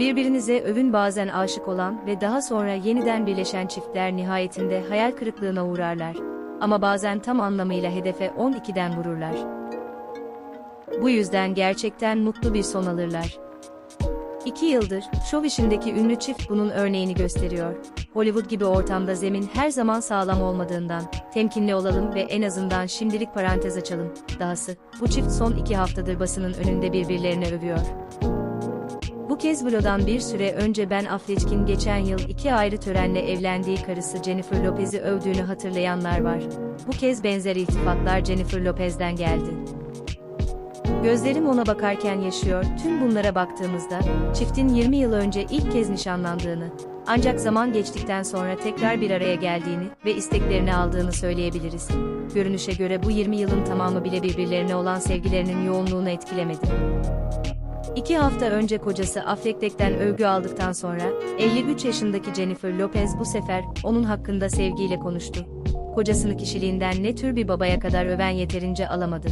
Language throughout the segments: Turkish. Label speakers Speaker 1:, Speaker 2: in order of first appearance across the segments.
Speaker 1: Birbirinize övün bazen aşık olan ve daha sonra yeniden birleşen çiftler nihayetinde hayal kırıklığına uğrarlar. Ama bazen tam anlamıyla hedefe 12'den vururlar. Bu yüzden gerçekten mutlu bir son alırlar. İki yıldır, şov işindeki ünlü çift bunun örneğini gösteriyor. Hollywood gibi ortamda zemin her zaman sağlam olmadığından, temkinli olalım ve en azından şimdilik parantez açalım. Dahası, bu çift son iki haftadır basının önünde birbirlerini övüyor. Kez Blo'dan bir süre önce Ben Affleck'in geçen yıl iki ayrı törenle evlendiği karısı Jennifer Lopez'i övdüğünü hatırlayanlar var. Bu kez benzer iltifatlar Jennifer Lopez'den geldi. Gözlerim ona bakarken yaşıyor, tüm bunlara baktığımızda, çiftin 20 yıl önce ilk kez nişanlandığını, ancak zaman geçtikten sonra tekrar bir araya geldiğini ve isteklerini aldığını söyleyebiliriz. Görünüşe göre bu 20 yılın tamamı bile birbirlerine olan sevgilerinin yoğunluğunu etkilemedi. İki hafta önce kocası Affleck'ten övgü aldıktan sonra, 53 yaşındaki Jennifer Lopez bu sefer, onun hakkında sevgiyle konuştu. Kocasını kişiliğinden ne tür bir babaya kadar öven yeterince alamadı.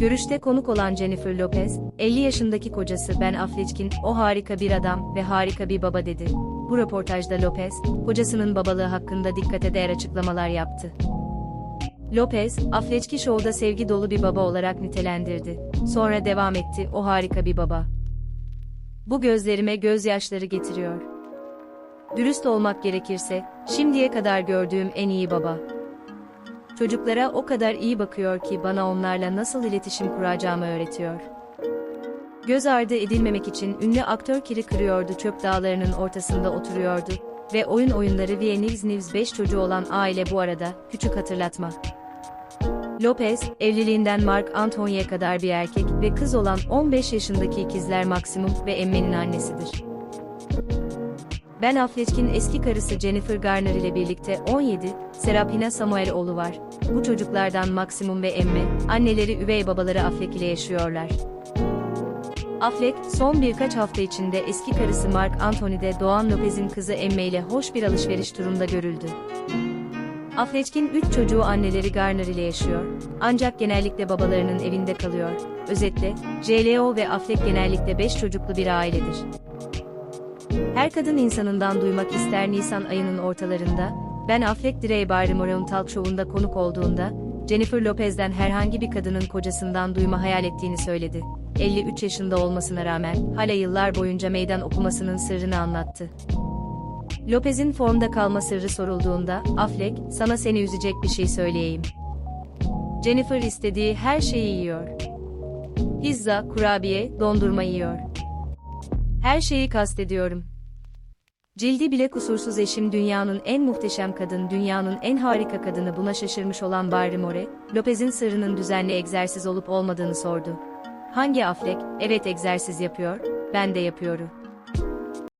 Speaker 1: Görüşte konuk olan Jennifer Lopez, 50 yaşındaki kocası Ben Affleck'in o harika bir adam ve harika bir baba dedi. Bu röportajda Lopez, kocasının babalığı hakkında dikkate değer açıklamalar yaptı. Lopez, Affleck'i şovda sevgi dolu bir baba olarak nitelendirdi. Sonra devam etti, o harika bir baba. Bu gözlerime gözyaşları getiriyor. Dürüst olmak gerekirse, şimdiye kadar gördüğüm en iyi baba. Çocuklara o kadar iyi bakıyor ki bana onlarla nasıl iletişim kuracağımı öğretiyor. Göz ardı edilmemek için ünlü aktör kiri kırıyordu çöp dağlarının ortasında oturuyordu ve oyun oyunları ve News News 5 çocuğu olan aile bu arada, küçük hatırlatma. Lopez, evliliğinden Mark Anthony'ye kadar bir erkek ve kız olan 15 yaşındaki ikizler Maximum ve Emme'nin annesidir. Ben Affleck'in eski karısı Jennifer Garner ile birlikte 17, Serapina Samuel oğlu var. Bu çocuklardan Maximum ve Emme, anneleri üvey babaları Affleck ile yaşıyorlar. Affleck, son birkaç hafta içinde eski karısı Mark Anthony'de doğan Lopez'in kızı Emme ile hoş bir alışveriş turunda görüldü. Affleck'in 3 çocuğu anneleri Garner ile yaşıyor, ancak genellikle babalarının evinde kalıyor. Özetle, JLO ve Affleck genellikle 5 çocuklu bir ailedir. Her kadın insanından duymak ister Nisan ayının ortalarında, Ben Affleck Drew Barrymore'un talk show'unda konuk olduğunda, Jennifer Lopez'den herhangi bir kadının kocasından duyma hayal ettiğini söyledi. 53 yaşında olmasına rağmen, hala yıllar boyunca meydan okumasının sırrını anlattı. Lopez'in formda kalma sırrı sorulduğunda, Affleck, sana seni üzecek bir şey söyleyeyim. Jennifer istediği her şeyi yiyor. Pizza, kurabiye, dondurma yiyor. Her şeyi kastediyorum. Cildi bile kusursuz eşim dünyanın en muhteşem kadın, dünyanın en harika kadını buna şaşırmış olan Barrymore, Lopez'in sırrının düzenli egzersiz olup olmadığını sordu. Hangi Affleck, evet egzersiz yapıyor, ben de yapıyorum.